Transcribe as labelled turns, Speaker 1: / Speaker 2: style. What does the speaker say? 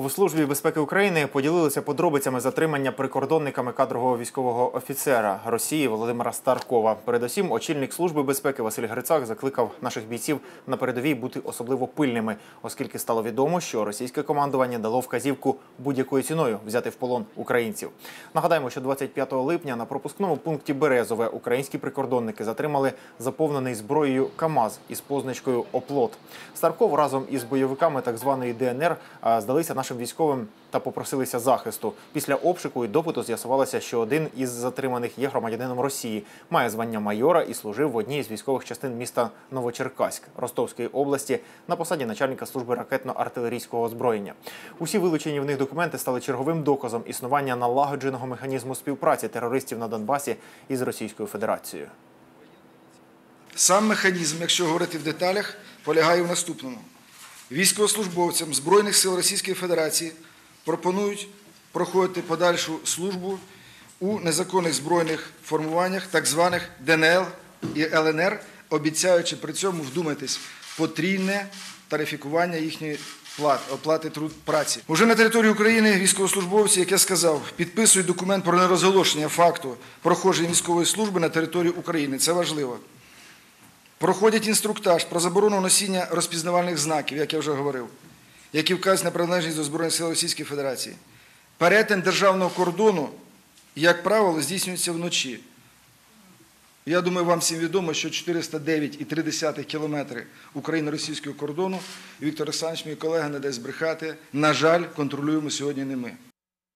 Speaker 1: В службі безпеки України поділилися подробицями затримання прикордонниками кадрового військового офіцера Росії Володимира Старкова. Передусім, очільник служби безпеки Василь Грицак закликав наших бійців на передовій бути особливо пильними, оскільки стало відомо, що російське командування дало вказівку будь-якою ціною взяти в полон українців. Нагадаємо, що 25 липня на пропускному пункті Березове українські прикордонники затримали заповнений зброєю КАМАЗ із позначкою Оплот. Старков разом із бойовиками так званої ДНР здалися нашим військовим та попросилися захисту. Після обшуку і допиту з'ясувалося, що один із затриманих є громадянином Росії, має звання майора і служив в одній з військових частин міста Новочеркаськ Ростовської області на посаді начальника служби ракетно-артилерійського озброєння. Усі вилучені в них документи стали черговим доказом існування налагодженого механізму співпраці терористів на Донбасі із Російською Федерацією.
Speaker 2: Сам механізм, якщо говорити в деталях, полягає в наступному: військовослужбовцям Збройних сил Російської Федерації пропонують проходити подальшу службу у незаконних збройних формуваннях, так званих ДНЛ і ЛНР, обіцяючи при цьому вдумайтесь потрійне тарифікування їхньої плат, оплати труд праці. Уже на території України військовослужбовці, як я сказав, підписують документ про нерозголошення факту проходження військової служби на території України. Це важливо. Проходять інструктаж про заборону носіння розпізнавальних знаків, як я вже говорив, які вказують на приналежність до Збройних сил Російської Федерації. Перетин державного кордону, як правило, здійснюється вночі. Я думаю, вам всім відомо, що 409,3 кілометри україно-російського кордону, Віктор Олександрович, мій колега, не дасть збрехати, на жаль, контролюємо сьогодні не ми.